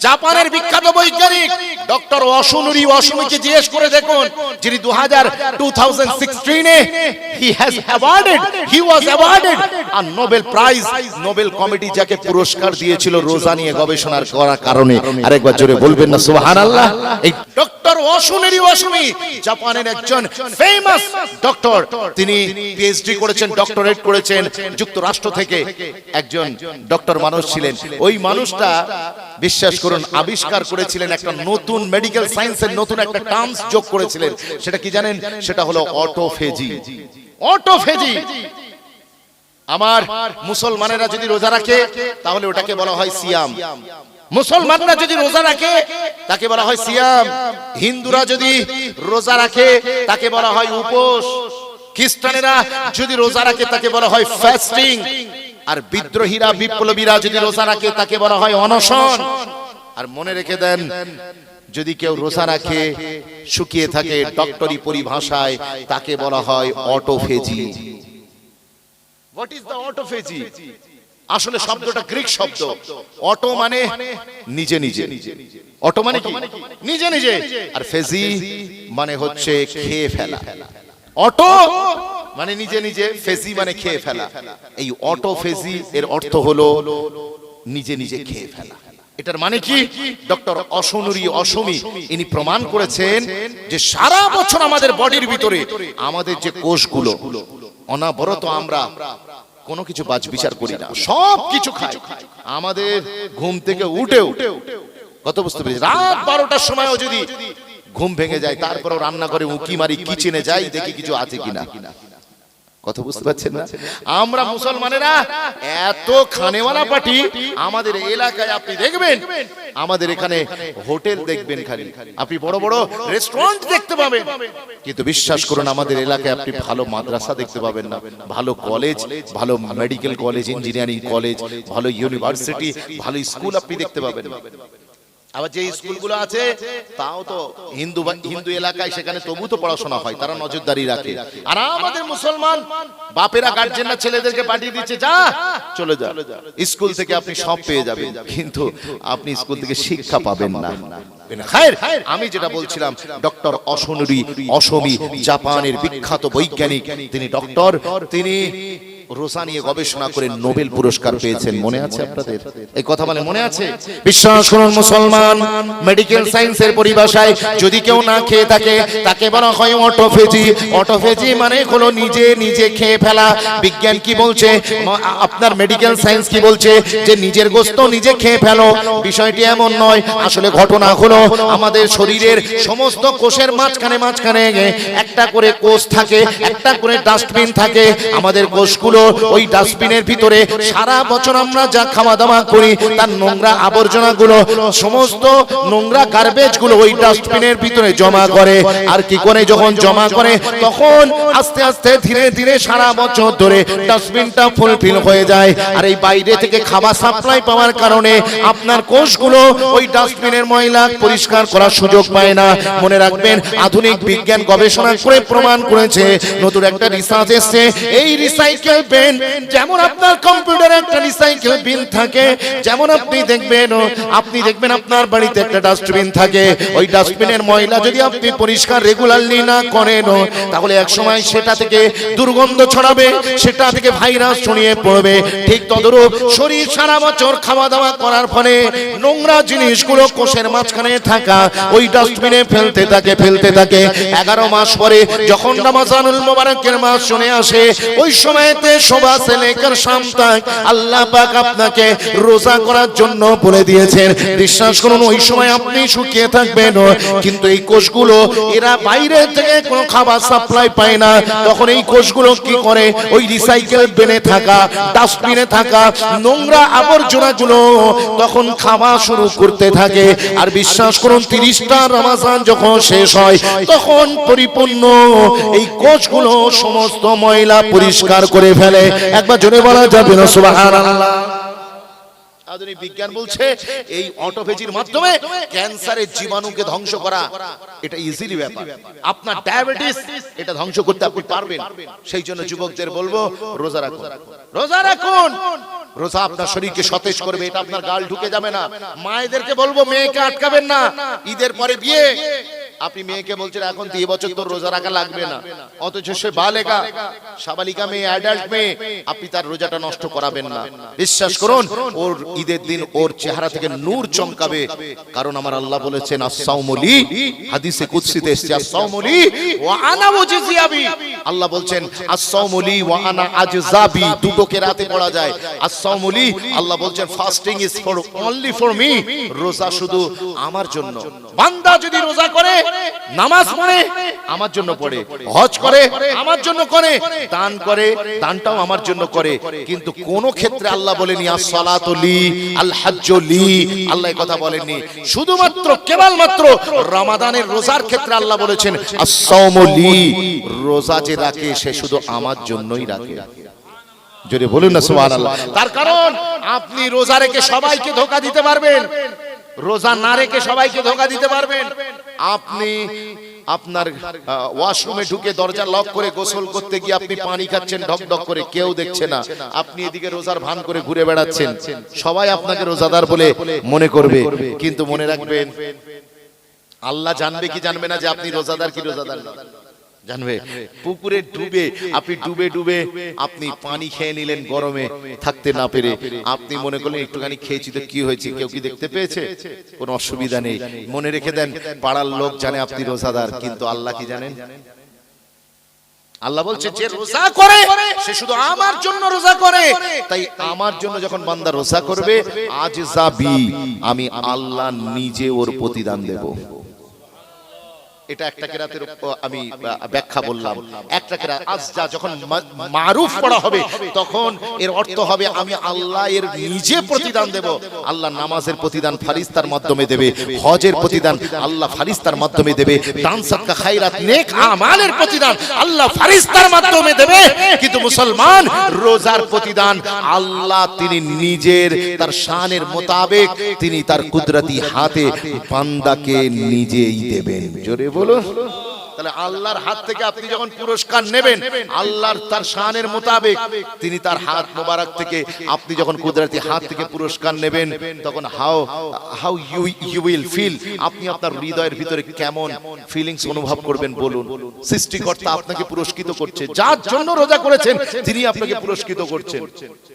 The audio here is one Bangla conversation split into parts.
জাপানের বিখ্যাত বৈজ্ঞানিক ডক্টর অসুনুরি অসুমিকে জিজ্ঞেস করে দেখুন, যিনি দু হাজার two thousand সিক্সটিনে he has awarded he was awarded R Nobel prize Nobel committee যাকে পুরস্কার দিয়েছিল রোজা নিয়ে গবেষণার করার কারণে। আরেকবার জোরে বলবেন না, সুবহানাল্লাহ। এই ডক্টর অসুনুরি অসুমি, জাপানের একজন ফেমাস ডক্টর তিনি পিএইচডি করেছেন ডক্টরেট করেছেন, যুক্তরাষ্ট্র থেকে একজন ডক্টর মানুষ ছিলেন। ওই মানুষটা, বিশ্বাস করুন, আবিষ্কার করেছিলেন একটা নতুন মেডিকেল সায়েন্সের নতুন একটা টার্মস যোগ করেছিলেন। সেটা কি জানেন? সেটা হলো অটোফেজি অটোফেজি আমার মুসলমানেরা যদি রোজা রাখে, তাহলে ওটাকে বলা হয় সিয়াম। মুসলমানরা যদি রোজা রাখে, তাকে বলা হয় সিয়াম। হিন্দুরা যদি রোজা রাখে, তাকে বলা হয় উপোস। খ্রিস্টানেরা যদি রোজা রাখে, তাকে বলা হয় ফাস্টিং আর বিদ্রোহীরা, বিপ্লবীরা যদি রোজা রাখে, তাকে বলা হয় অনশন। আর মনে রেখে দেন যদি কেউ রোজা রাখে শুকিয়ে থাকে ডক্টরি পরিভাষায় তাকে বলা হয় autophagy. What is the autophagy আসলে শব্দটা গ্রিক শব্দ। অটো মানে নিজে নিজে। অটো মানে কি? নিজে নিজে। আর ফেজি মানে হচ্ছে খেয়ে ফেলা। অটো মানে নিজে নিজে ফেজি মানে খেয়ে ফেলা। এই অটো ফেজি এর অর্থ হলো নিজে নিজে খেয়ে ফেলা। এটার মানে কি? ডক্টর অসনুরি অসমি ইনি প্রমাণ করেছেন যে সারা বছর আমাদের বডির ভিতরে আমাদের যে কোষগুলো অনাবরত আমরা কোনো কিছু বাজ বিচার করি না। সব কিছু খাই। আমাদের ঘুম থেকে উঠে উঠে কত বুঝতে পেরেছি? রাত বারোটার সময়ও যদি ঘুম ভেঙে যায় তারপরও রান্না করে উকি মারি কিচেনে যাই দেখি কিছু আছে কিনা। কথা বুঝতে পারছেন না? আমরা মুসলমানেরা এত খানেওয়ালা পার্টি আমাদের এলাকায় আপনি দেখবেন? আমাদের এখানে হোটেল দেখবেন খালি। আপনি বড় বড় রেস্টুরেন্ট দেখতে পাবেন। কিন্তু বিশ্বাস করুন আমাদের এলাকায় আপনি ভালো মাদ্রাসা দেখতে পাবেন না। ভালো কলেজ ভালো মেডিকেল কলেজ ইঞ্জিনিয়ারিং কলেজ ভালো ইউনিভার্সিটি ভালো স্কুল আপনি দেখতে পাবেন। না। আবার যে স্কুলগুলো আছে, তাও তো হিন্দু হিন্দু এলাকায় সেখানে তবু তো পড়াশোনা হয়, তারা নজরদারি রাখে। আর আমাদের মুসলমান, বাপেরা গার্জেনরা ছেলেদেরকে পাঠিয়ে দিচ্ছে, যা, চলে যা। স্কুল থেকে আপনি সব পেয়ে যাবেন, কিন্তু আপনি স্কুল থেকে শিক্ষা পাবেন না। আমি যেটা বলছিলাম, ডক্টর অসনুরি অসমী জাপানের বিখ্যাত বৈজ্ঞানিক, তিনি ডক্টর, তিনি রোসা নিয়ে গবেষণা করে নোবেল পুরস্কার পেয়েছেন। মনে আছে আপনাদের? এই কথা বলে মনে আছে? বিশ্বাস করুন মুসলমান মেডিকেল সায়েন্সের পরিভাষায় যদি কেউ না খেয়ে থাকে তাকে বলা হয় অটোফেজি অটোফেজি মানে হলো নিজে নিজে খেয়ে ফেলা। বিজ্ঞান কি বলছে? আপনার মেডিকেল সায়েন্স কি বলছে? যে নিজের গোস্ত নিজে খেয়ে ফেলো। বিষয়টি এমন নয়। আসলে ঘটনা হলো আমাদের শরীরের সমস্ত কোষের মাঝখানে মাঝখানে একটা করে কোষ থাকে একটা করে ডাস্টবিন থাকে। আমাদের কোষগুলো ওই ডাস্টবিনের ভিতরে সারা বছর আমরা যা খাওয়া দাওয়া করি, তার নোংরা আবর্জনাগুলো, সমস্ত নোংরা গার্বেজগুলো ওই ডাস্টবিনের ভিতরে জমা করে। আর কি করে যখন জমা করে, তখন আস্তে আস্তে ধীরে ধীরে সারা বছর ধরে ডাস্টবিনটা ফুলফিল হয়ে যায়। আর এই বাইরে থেকে খাবার সাপ্লাই পাওয়ার কারণে আপনার কোষগুলো ওই ডাস্টবিনের ময়লা পরিষ্কার করার সুযোগ পায় না। মনে রাখবেন, আধুনিক বিজ্ঞান গবেষণা করে প্রমাণ করেছে, নতুন একটা রিসার্চ এসছে। এই রিসাইকেল পেন যেমন আপনার কম্পিউটারে একটা রিসাইকেল বিন থাকে, যেমন আপনি দেখবেন আপনি দেখবেন আপনার বাড়িতে একটা ডাস্টবিন থাকে। ওই ডাস্টবিনের ময়লা যদি আপনি পরিষ্কার রেগুলারলি না করেন তাহলে এক সময় সেটা থেকে দুর্গন্ধ ছড়াবে, সেটা থেকে ভাইরাস ছড়িয়ে পড়বে। ঠিক তদরূপ শরীর সারা বছর খাওয়া দাওয়া করার ফলে নোংরা জিনিসগুলো কোষের মাঝখানে থাকা, ওই ডাস্টবিনে ফেলতে থাকে ফেলতে থাকে। এগারো মাস পরে যখন রমাজানুল মোবারকের মাস শুনে আসে, ওই সময়তে শোভা সেলেকার সামতাক আল্লাহ পাক আপনাকে রোজা করার জন্য বলে দিয়েছেন। বিশ্বাস করুন, ওই সময় আপনি শুকিয়ে থাকবেন। কিন্তু এই কোষগুলো, এরা বাইরে থেকে কোনো খাবার সাপ্লাই পায় না। তখন এই কোষগুলো কি করে? ওই রিসাইকেল বেনে থাকা ডাস্টবিনে থাকা, নোংরা তখন খাওয়া শুরু করতে থাকে। আর বিশ্বাস করুন, তিরিশটা রমাজান যখন শেষ হয়, তখন পরিপূর্ণ এই কোষগুলো সমস্ত ময়লা পরিষ্কার করে ফেলে। একবার জোরে বলা যাবে না, সুবহানাল্লাহ। আধুনিক বিজ্ঞান বলছে এই অটোফেজির মাধ্যমে ক্যান্সারের জীবাণুকে ধ্বংস করা, এটা ইজিলি ব্যাপার। আপনার ডায়াবেটিস এটা ধ্বংস করতে আপনি পারবেন। সেই জন্য যুবকদের বলব, রোজা রাখুন। রোজা রাখুন। রোজা আপনার শরীরকে সতেজ করবে, এটা আপনার গাল ঢুকে যাবে না। মায়েদেরকে বলব, মেয়েকে আটকাবেন না। ঈদের পরে বিয়ে আপনি মেয়েকে বলছেন, এখন দিয়ে বছর তোর রোজা রাখা লাগবে না। অথচ সে বালেকা সাবালিকা মেয়ে অ্যাডাল্ট মেয়ে, আপনি তার রোজাটা নষ্ট করাবেন না। বিশ্বাস করুন, ওর ঈদের দিন ওর চেহারা থেকে নূর চমকাবে। কারণ আমার আল্লাহ বলেছেন আসাউমলি হাদিসে কুদসিতে এসেছে আসাউমলি ওয়া আনা ওয়াজিয়াবি আল্লাহ বলছেন আসাউমলি ওয়া আনা আজজাবি। দুটো কেরাতে পড়া যায়। আসাউমলি আল্লাহ বলছেন, fasting is for, only for me. রোজা শুধু আমার জন্য। বান্দা যদি রোজা করে নামাজ পড়ে, আমার জন্য পড়ে, হজ করে, আমার জন্য করে, দান করে, দানটাও আমার জন্য করে। কিন্তু কোন ক্ষেত্রে আল্লাহ বলেনি as-salatu আল আল্লাহ কথা বলেননি। শুধুমাত্র, কেবলমাত্র রমাদানের রোজার ক্ষেত্রে আল্লাহ বলেছেন as-sawmu লি। রোজা যে রাখে, সে শুধু আমার জন্যই রাখে। জোরে বলুন না তার কারণ, আপনি রোজা রেখে সবাইকে ধোকা দিতে পারবেন। রোজা না রেখে সবাইকে ধোকা দিতে পারবেন? আপনি আপনার ওয়াশরুমে ঢুকে দরজা লক করে গোসল করতে গিয়ে আপনি পানি খাচ্ছেন ঢক ঢক করে কেউ দেখছে না। আপনি এদিকে রোজার ভান করে ঘুরে বেড়াচ্ছেন। সবাই আপনাকে রোজাদার বলে মনে করবে কিন্তু মনে রাখবেন আল্লাহ জানবে কি জানবে না যে আপনি রোজাদার কি রোজাদার না জানবে? পুকুরে ডুবে আপনি ডুবে ডুবে আপনি পানি খেয়ে নিলেন গরমে থাকতে না পেরে। আপনি মনে করলেন একটুখানি খেয়েছি তো কি হয়েছে কেউ কি দেখতে পেয়েছে? কোনো অসুবিধা নেই। মনে রেখে দেন পাড়ার লোক জানে আপনি রোজাদার কিন্তু আল্লাহ কি জানেন? আল্লাহ বলছে যে রোজা করে সে শুধু আমার জন্য রোজা করে। তাই আমার জন্য যখন বান্দা রোজা করবে আজ যাবি আমি আল্লাহ নিজে ওর প্রতিদান দেব। এটা একটা কেরাতের আমি ব্যাখ্যা বললাম। একটা কেরাত আজ যা যখন মারুফ পড়া হবে তখন এর অর্থ হবে আমি আল্লাহ এর নিজে প্রতিদান দেব আল্লাহ নামাজের প্রতিদান ফারিস্তার মাধ্যমে দেবে হজের প্রতিদান আল্লাহ ফারিস্তার মাধ্যমে দেবে দান সাদকা খায়রাত নেক আমালের প্রতিদান আল্লাহ ফারিস্তার মাধ্যমে দেবে। কিন্তু মুসলমান রোজার প্রতিদান আল্লাহ তিনি নিজের তার শানের মোতাবেক তিনি তার কুদরতি হাতে বান্দাকে নিজেই দেবেন জোরে বলুন। তাহলে আল্লাহর হাত থেকে আপনি যখন পুরস্কার নেবেন, আল্লাহর তার শানের মোতাবেক তিনি তার হাত মোবারক থেকে আপনি যখন কুদরতি হাত থেকে পুরস্কার নেবেন, তখন how how you you will feel. আপনি আপনার হৃদয়ের ভিতরে কেমন ফিলিংস অনুভব করবেন বলুন। সৃষ্টিকর্তা আপনাকে পুরস্কৃত করছে। যার জন্য রোজা করেছেন, তিনি আপনাকে পুরস্কৃত করছেন।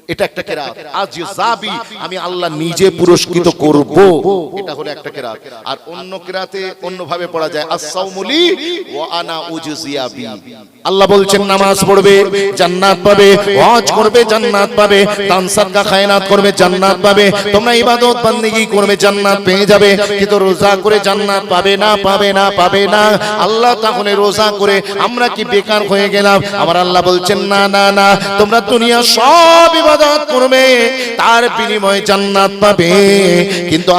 এটা একটা কেরাত। আজ যাবি, আমি আল্লাহ নিজে পুরস্কৃত করব। এটা হলো একটা কেরাত। আর অন্য কেরাতে অন্যভাবে পড়া যায় আস-সাওমুলি ওয়া আল্লাহ বলছেন, নামাজ পড়বে, জান্নাত পাবে করবে, জান্নাত পাবে খায়রাত করবে, জান্নাত পাবে। তোমরা ইবাদত করবে, জান্নাত পেয়ে যাবে। কিন্তু রোজা করে জান্নাত পাবে না পাবে না পাবে না। আল্লাহ তাহলে রোজা করে আমরা কি বেকার হয়ে গেলাম? আমার আল্লাহ বলছেন, না না না, তোমরা দুনিয়া সব ইবাদত করবে, তার বিনিময়ে জান্নাত পাবে। কিন্তু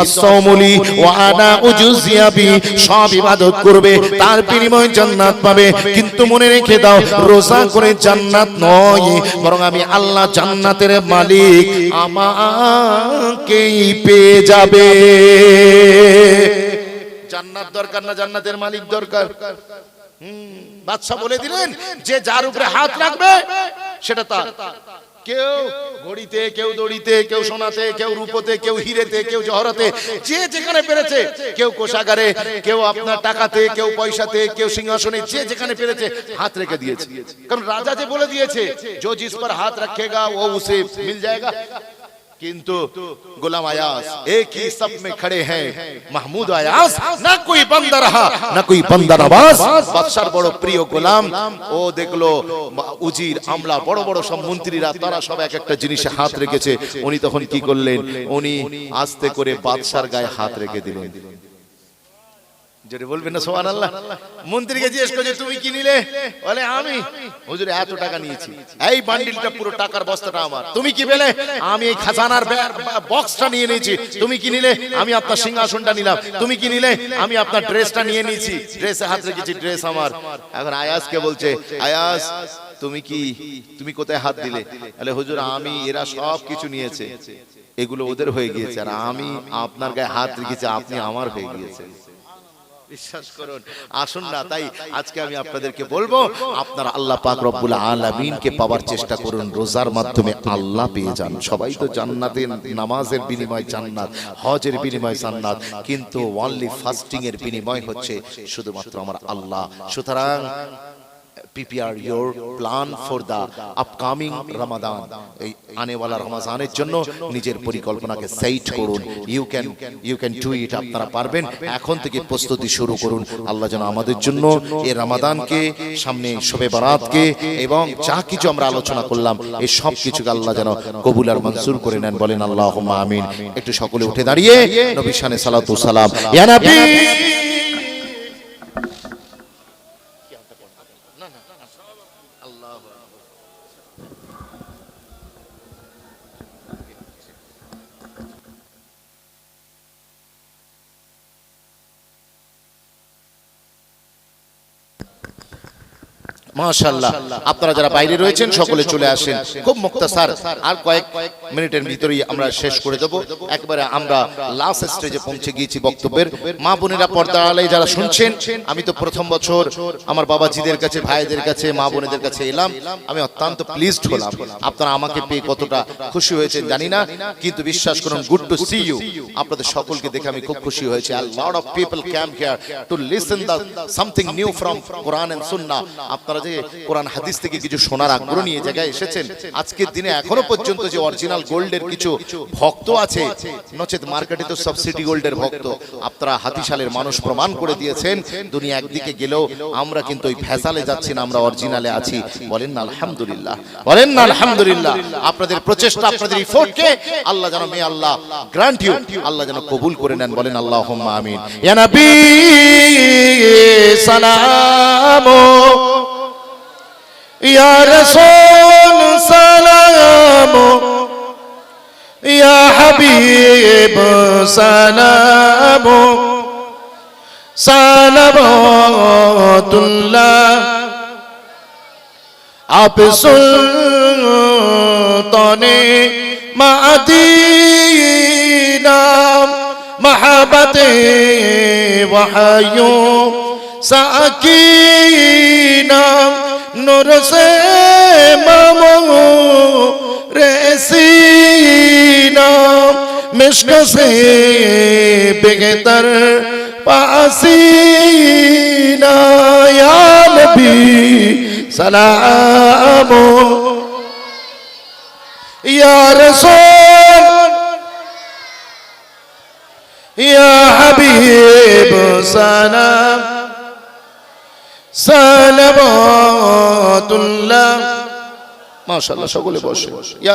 আনা উজুজিয়াবি সব ইবাদত করবে, তার বিনিময়ে জান্নাত পাবে। কিন্তু মনে রেখে দাও রোজা করে জান্নাত নয় বরং আমি আল্লাহ জান্নাতের মালিক। আমাকেই পেয়ে যাবে। জান্নাত দরকার না জান্নাতের মালিক দরকার? হুম, বাদশা বলে দিলেন যে যার উপরে হাত রাখবে সেটা তার। কেউ ঘড়িতে, কেউ দড়িতে, কেউ সোনাতে, কেউ রূপতে, কেউ হিরেতে, কেউ জহরাতে, যে যেখানে পেরেছে, কেউ কোষাগারে, কেউ আপনার টাকাতে, কেউ পয়সাতে, কেউ সিংহাসনে, যে যেখানে পেরেছে, হাত রেখে দিয়েছে। কারণ রাজা যে বলে দিয়েছে যে জিস পর হাত রাখেগা, ও উসে মিল জায়গা किंतु गुलाम अयास एक ही सब में खड़े हैं महमूद अयास ना कोई बंदा रहा ना कोई बंदा नवाज বাদশার বড় প্রিয় গোলাম ও দেখলো বা- উজির আমলা বড় বড় সব মন্ত্রীরা তারা সব এক একটা জিনিসে হাত রেখেছে উনি তখন কি করলেন উনি আস্তে করে বাদশার গায়ে হাত রেখে দিলেন যেটা বলবেন না সোহান আল্লাহ মন্ত্রীকে জিজ্ঞেস করছে, তুমি কি নিলে? বলে, আমি। হুজুর, এত টাকা নিয়েছি। এই বান্ডিলটা পুরো টাকার বস্তাটা আমার। তুমি কি পেলে? আমি এই খাজানার বক্সটা নিয়ে নিয়েছি। তুমি কি নিলে? আমি আপনার সিংহাসনটা নিলাম। তুমি কি নিলে? আমি আপনার ড্রেসটা নিয়ে নিয়েছি। ড্রেসে হাত রেখেছি ড্রেস আমার। এখন আয়াসকে বলছে আয়াস তুমি কি, তুমি কোথায় হাত দিলে? বলে, হুজুর, আমি, এরা সব কিছু নিয়েছে। এগুলো ওদের হয়ে গিয়েছে। আর আমি আপনার গায়ে হাত রেখেছি, আপনি আমার হয়ে গিয়েছে বিশ্বাস করুন। আসুন না তাই আজকে আমি আপনাদেরকে বলব আপনারা আল্লাহ পাক রব্বুল আলামিনকে পাওয়ার চেষ্টা করুন রোজার মাধ্যমে আল্লাহ পেয়ে যান। সবাই তো জান্নাতে নামাজের বিনিময় জান্নাত হজের বিনিময় জান্নাত। কিন্তু ওয়ানলি ফাস্টিং এর বিনিময় হচ্ছে শুধুমাত্র আমার আল্লাহ। সুতরাং prepare your plan for the upcoming Ramadan এই আনেওয়ালা রমাজানের জন্য নিজের পরিকল্পনাকে সেট করুন। You can you can do it আপনারা পারবেন। এখন থেকে প্রস্তুতি শুরু করুন। আল্লাহ যেন আমাদের জন্য এই রমাদানকে, সামনে শবে বারাতকে এবং যা কিছু আমরা আলোচনা করলাম, এই সব কিছুকে আল্লাহ যেন কবুল আর মনসুর করে নেন। বলেন আল্লাহ আমিন। একটু সকলে উঠে দাঁড়িয়ে নবী শানে সালাতু সালাম। ইয়া নবী! মাশাআল্লাহ। আপনারা যারা বাইরে রয়েছেন সকলে চলে আসেন। খুব মুক্তাসার। আর কয়েক মিনিটের ভিতরেই আমরা শেষ করে দেব। একবারে আমরা লাস্ট স্টেজে পৌঁছে গিয়েছি বক্তব্যের। মা বোনেরা পর্দা আলাই যারা শুনছেন আমি তো প্রথম বছর আমার বাবাজিদের কাছে ভাইদের কাছে মা বোনেদের কাছে এলাম। আমি অত্যন্ত প্লিজড হলাম। আপনারা আমাকে পেয়ে কতটা খুশি হয়েছেন জানি না কিন্তু বিশ্বাস করুন গুড টু সি ইউ আপনাদের সকলকে দেখে আমি খুব খুশি হয়েছি। আর lot of people came here to listen the something new from Quran and Sunnah আপনারা যে কোরআন হাদিস থেকে কিছু শোনার আগ্রহ নিয়ে জায়গায় এসেছেন, আজকের দিনে এখনও পর্যন্ত যে অরিজিনাল গোল্ডের কিছু ভক্ত আছে, নচেত মার্কেটে তো সাবসিডি গোল্ডের ভক্ত। আপনারা হাতিশালের মানুষ প্রমাণ করে দিয়েছেন, দুনিয়া একদিকে গেলেও আমরা কিন্তু ওই ভেসালে যাচ্ছি না, আমরা অরিজিনালে আছি। বলেন না, আলহামদুলিল্লাহ। বলেন না, আলহামদুলিল্লাহ। আপনাদের প্রচেষ্টা, আপনাদের ইফোর্টকে আল্লাহ যেন মে আল্লাহ গ্রান্ট ইউ আল্লাহ যেন কবুল করে নেন। বলেন আল্লাহ আমিন। ইয়া নবী, সালামু يا رسول سلام يا حبيب سلام صلوات الله آپ سلطان مدینہ محبت وحیو سکینہ নূর সে মামু রেসিনা مشک سے بہتر پاسینا یا نبی سلام یا رسول یا حبیب سلام সালাবাতুল্লাহ মাশাআল্লাহ সকলে বসে। ইয়া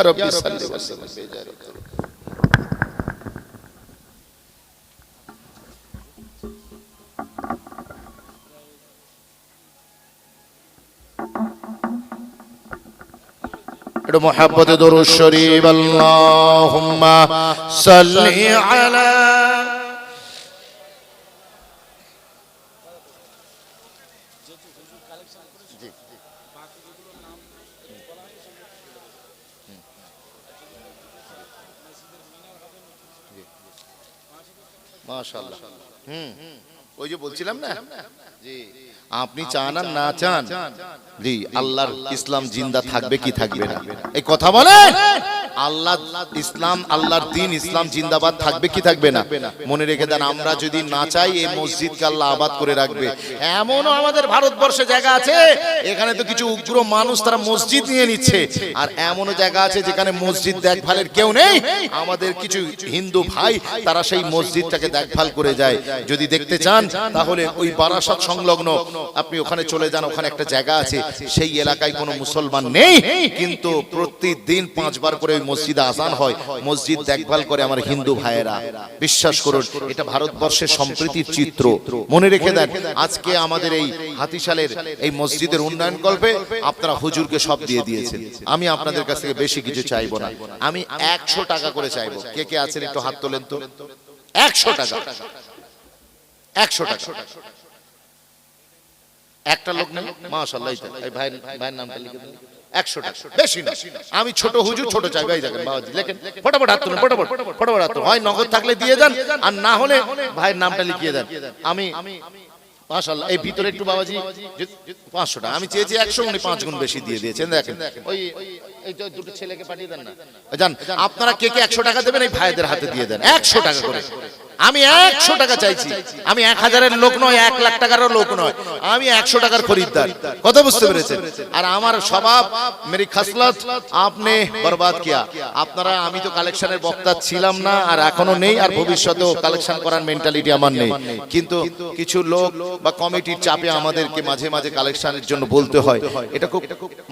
একটু মোহাব্বতে দরুদ শরীফ আল্লাহুম্মা সাল্লি আলা মাশাআল্লাহ। হুম। ওই যে বলছিলাম না? জি। আপনি চান আর না চান। জি আল্লাহর ইসলাম জিন্দা থাকবে কি থাকবে না। এই কথা বলেন আল্লাহ ইসলাম আল্লাহর দিন ইসলাম জিন্দাবাদ থাকবে কি থাকবে না? মনে রেখে দেন আমরা যদি না চাই এই মসজিদকে আল্লাহ আবাদ করে রাখবে। এমনও আমাদের ভারতবর্ষে জায়গা আছে এখানে তো কিছু উগ্র মানুষ তারা মসজিদ নিয়ে নিচ্ছে। আর এমনও জায়গা আছে যেখানে মসজিদ দেখভালের কেউ নেই। আমাদের কিছু হিন্দু ভাই তারা সেই মসজিদটাকে দেখভাল করে যায়। যদি দেখতে চান তাহলে ওই বারাসাত সংলগ্ন আপনি ওখানে চলে যান ওখানে একটা জায়গা আছে। সেই এলাকায় কোনো মুসলমান নেই কিন্তু প্রতিদিন পাঁচবার করে ওই মসজিদে আজান হয়। মসজিদ দেখভাল করে আমার হিন্দু ভাইয়েরা। বিশ্বাস করুন এটা ভারতবর্ষের সম্প্রীতির চিত্র। মনে রেখে দেন আজকে আমাদের এই হাতিশালের এই মসজিদের উন্নয়ন কল্পে আপনারা হুজুরকে সব দিয়ে দিয়েছেন। আমি আপনাদের কাছ থেকে বেশি কিছু চাইব না। আমি একশো টাকা করে চাইব। কে কে আছেন একটু হাত তোলেন তো। একশো টাকা। একশো টাকা। একটা লোক নেই? মাশাল্লাহ এই এই ভাই ভাইয়ের নামটা লিখে দিন। একশো টাকা। বেশি না। আমি ছোট হুজুর ছোট চাই। ভাই দেখেন বাবাজি লেখেন ফটাফট হাত তুলুন ফটাফট ফটাফট হাত। হয় নগদ থাকলে দিয়ে দেন আর না হলে ভাইয়ের নামটা লিখিয়ে দেন। আমি মাশাআল্লাহ এই ভিতরে একটু বাবাজি পাঁচশো টাকা। আমি চেয়েছি একশো উনি পাঁচ গুণ বেশি দিয়ে দিয়েছেন। দেখেন ওই এই দুটো ছেলেকে পাঠিয়ে দেন না। জান আপনারা কে কে একশো টাকা দেবেন এই ভাইদের হাতে দিয়ে দেন। একশো টাকা করে। আমি একশো টাকা চাইছি। আমি এক হাজারের লোক নয় এক লাখ টাকারও লোক নয়। আমি একশো টাকার খরিদ্দার। কথা বুঝতে পেরেছেন? আর আমার স্বভাব মেরি খাসলত আপনি বরবাদ কিয়া। আপনারা আমি তো কালেকশনের বক্তা ছিলাম না আর এখনও নেই আর ভবিষ্যতেও কালেকশন করার মেন্টালিটি আমার নেই। কিন্তু কিছু লোক বা কমিটির চাপে আমাদেরকে মাঝে মাঝে কালেকশনের জন্য বলতে হয়। এটা খুব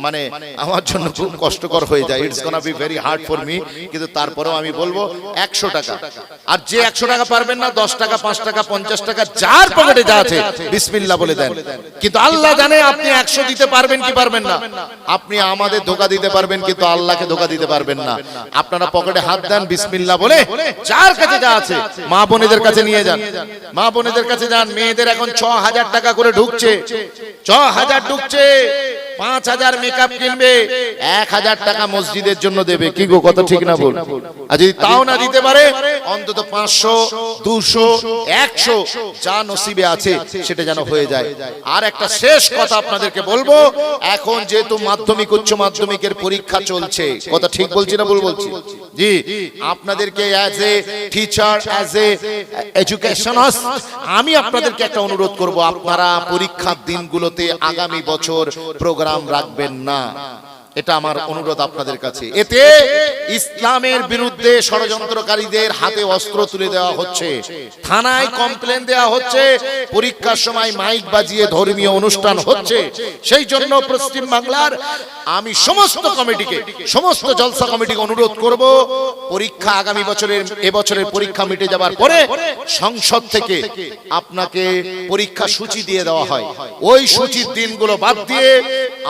মানে আমার জন্য খুব কষ্টকর হয়ে যায়। It's gonna be very hard for me কিন্তু তারপরেও আমি বলব একশো টাকা আর যে একশো টাকা পারবেন না, দশ টাকা, পাঁচ টাকা, পঞ্চাশ টাকা, যার পকেটে যা আছে বিসমিল্লা বলে দেন। কিন্তু আল্লাহ জানে আপনি একশো দিতে পারবেন কি পারবেন না। আপনি আমাদের ধোকা দিতে পারবেন, কিন্তু আল্লাহকে ধোকা দিতে পারবেন না। আপনারা পকেটে হাত দেন বিসমিল্লা বলে, যার কাছে যা আছে, মা বোনেদের কাছে নিয়ে যান। মা বোনেদের কাছে যান, মেয়েদের এখন ছ হাজার টাকা করে ঢুকছে। ছ হাজার ঢুকছে, পাঁচ হাজার মেকআপ কিনবে, এক হাজার টাকা মসজিদের জন্য দেবে। কি গো, কথা ঠিক না বল? আর যদি তাও না দিতে পারে, অন্তত পাঁচশো দুশো, একশো যা নসিবে আছে সেটা যেন হয়ে যায়। আর একটা শেষ কথা আপনাদেরকে বলব, এখন যেহেতু মাধ্যমিক, উচ্চ মাধ্যমিকের পরীক্ষা চলছে, কথা ঠিক বলছি না ভুল বলছি? জি, আপনাদেরকে as a teacher as a educationist আমি আপনাদেরকে একটা অনুরোধ করব, আপনারা পরীক্ষার দিনগুলোতে আগামী বছর প্রোগ্রাম রাখবেন না। এটা আমার অনুরোধ আপনাদের কাছে। এতে ইসলামের বিরুদ্ধে ষড়যন্ত্রকারীদের হাতে অস্ত্র তুলে দেওয়া হচ্ছে। থানায় কমপ্লেন দেওয়া হচ্ছে। পরীক্ষার সময় মাইক বাজিয়ে ধর্মীয় অনুষ্ঠান হচ্ছে। সেই জন্য পশ্চিম বাংলার আমি সমস্ত কমিটিকে, সমস্ত জলসা কমিটিকে অনুরোধ করব, পরীক্ষা আগামী বছরের এবছরের পরীক্ষা মিটে যাবার পরে সংসদ থেকে আপনাকে পরীক্ষা সূচি দিয়ে দেওয়া হয়। ওই সূচির দিনগুলো বাদ দিয়ে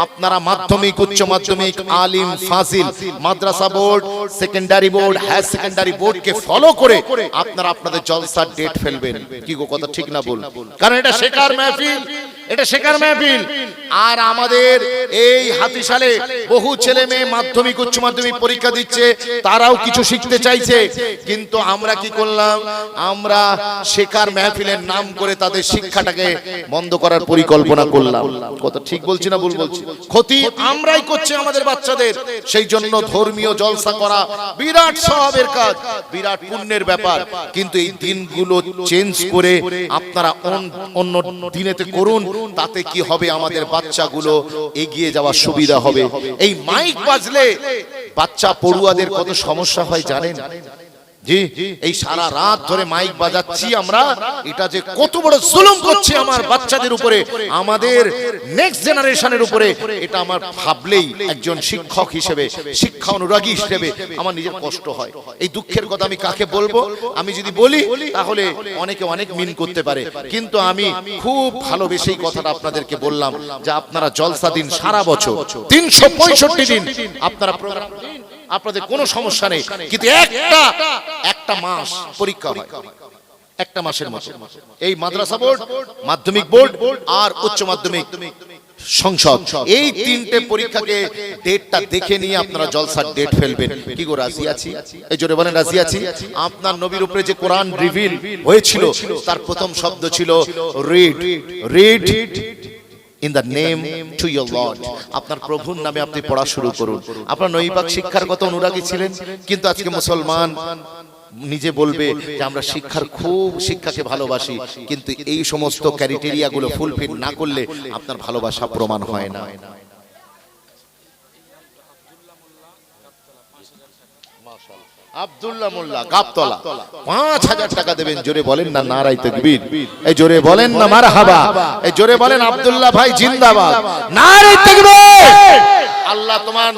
আপনারা মাধ্যমিক, উচ্চ মাধ্যমিক আলিম ফাজিল মাদ্রাসা board secondary board higher secondary board কে ফলো করে আপনারা আপনাদের জলসার ডেট ফেলবেন। কি গো কথা ঠিক না বল? কারণ এটা শেখার মাহফিল। এটা শেখার মাহফিল। আর আমাদের এই হাতিশালে বহু ছেলে মেয়ে মাধ্যমিক উচ্চ মাধ্যমিক পরীক্ষা দিচ্ছে তারাও কিছু শিখতে চাইছে। কিন্তু আমরা কি করলাম? আমরা শেখার মাহফিলের নাম করে তাদের শিক্ষাটাকে বন্ধ করার পরিকল্পনা করলাম। কথা ঠিক বলছি না ভুল বলছি? ক্ষতি আমরাই করছি আমাদের বাচ্চাদের। সেই জন্য ধর্মীয় জলসা করা বিরাট স্বভাবের কাজ বিরাট পুণ্যের ব্যাপার। কিন্তু এই দিনগুলো চেঞ্জ করে আপনারা অন্য দিনেতে করুন। তাতে কি হবে আমাদের বাচ্চাগুলো? এগিয়ে যাওয়ার সুবিধা হবে। এই মাইক বাজলে বাচ্চা পড়ুয়াদের কত সমস্যা হয় জানেন? জি এই সারা রাত ধরে মাইক বাজাচ্ছি আমরা এটা যে কত বড় জুলুম করছি আমার বাচ্চাদের উপরে আমাদের নেক্সট জেনারেশনের উপরে এটা আমার ভাবলেই একজন শিক্ষক হিসেবে শিক্ষা অনুরাগী হিসেবে আমার নিজের কষ্ট হয়। এই দুঃখের কথা আমি কাকে বলব? আমি যদি বলি তাহলে অনেকে অনেক মিন করতে পারে। কিন্তু আমি খুব ভালোবেসে এই কথাটা আপনাদেরকে বললাম যে আপনারা জলসা দিন সারা বছর তিনশো পঁয়ষট্টি দিন আপনারা প্রোগ্রাম দিন। আপনাদের কোনো সমস্যা নেই। কিন্তু একটা একটা মাস পরীক্ষা হয়। একটা মাসের মতো। এই মাদ্রাসা বোর্ড মাধ্যমিক বোর্ড আর উচ্চ মাধ্যমিক সংসদ। এই তিনটে পরীক্ষাকে ডেটটা দেখে নিয়ে আপনারা জলসার ডেট ফেলবেন। কি গো রাজি আছি? এই জোরে বলেন রাজি আছি? আপনার নবীর উপরে যে কোরআন রিভিল হয়েছিল তার প্রথম শব্দ ছিল read read in the name to your lord আপনার প্রভুর নামে আপনি পড়া শুরু করুন। আপনার নৈবাক শিক্ষার কত অনুরাগী ছিলেন কিন্তু আজকে মুসলমান নিজে বলবে যে আমরা শিক্ষার খুব শিক্ষাকে ভালোবাসি কিন্তু এই সমস্ত ক্যারিটেরিয়াগুলো ফুলফিল না করলে আপনার ভালোবাসা প্রমাণ হয় না। আব্দুল্লাহ মোল্লা গাবতলা। পাঁচ হাজার টাকা দেবেন জোরে বলেন না নারাই তকবীর। এই জোরে বলেন না মারহাবা। এই জোরে বলেন আব্দুল্লাহ ভাই জিন্দাবাদ। নারাই তকবীর। আল্লাহ তোমার